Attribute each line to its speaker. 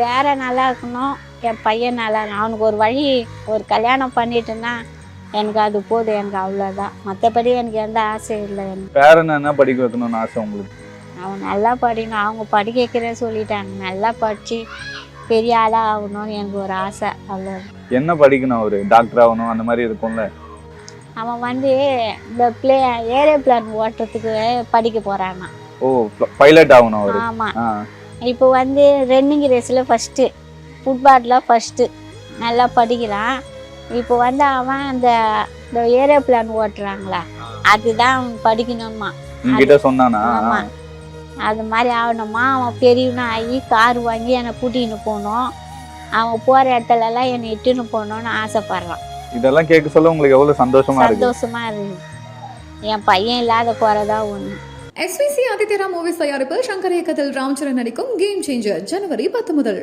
Speaker 1: பேரன் நல்லா இருக்கணும். என் பையன் நல்லா அவனுக்கு ஒரு வழி ஒரு கல்யாணம் பண்ணிட்டேன்னா எனக்கு அது போதும். எனக்கு அவ்வளோதான் மற்றபடி எனக்கு எந்த ஆசையும் இல்லை எனக்கு.
Speaker 2: பேரன் என்ன படிக்க வைக்கணும்னு ஆசை உங்களுக்கு?
Speaker 1: அவன் நல்லா படிக்கணும். அவங்க படிக்க வைக்கிறேன்னு சொல்லிட்டாங்க. நல்லா படித்து பெரிய ஆளாக ஆகணும்னு எனக்கு ஒரு ஆசை. அவ்வளோ
Speaker 2: என்ன படிக்கணும் அவரு? டாக்டர் ஆகணும் அந்த மாதிரி இருக்கும்ல?
Speaker 1: அவன் வந்து இந்த பிளே ஏரோப்ளான் ஓட்டுறதுக்கு படிக்க போகிறானா
Speaker 2: ஓ பைலட் ஆகணும் அவரு.
Speaker 1: ஆமாம் இப்போ வந்து ரன்னிங் ரேஸில் ஃபஸ்ட்டு ஃபுட்பாலில் ஃபஸ்ட்டு நல்லா படிக்கிறான். இப்போ வந்து அவன் அந்த இந்த ஏரோப்ளான் ஓட்டுறாங்களா அதுதான் அவன் படிக்கணுமா ஆமாம் அது மாதிரி ஆகணுமா அவன் பெரியவனா ஆகி கார் வாங்கி என்னை கூட்டின்னு போகணும். அவன் போகிற இடத்துலலாம் என்னை இட்டுன்னு போகணுன்னு ஆசைப்பட்றான்.
Speaker 2: இதெல்லாம் கேட்க சொல்ல உங்களுக்கு எவ்வளவு சந்தோஷமா
Speaker 1: சந்தோஷமா இருக்கு. என் பையன் இல்லாத குறைதான் ஒன்று
Speaker 3: எஸ்விசி ஆதித்யரா மூவிஸ் தயாரிப்பில் சங்கர் இயக்கத்தில் ராம்சரண் நடிக்கும் கேம் சேஞ்சர் ஜனவரி பத்து முதல்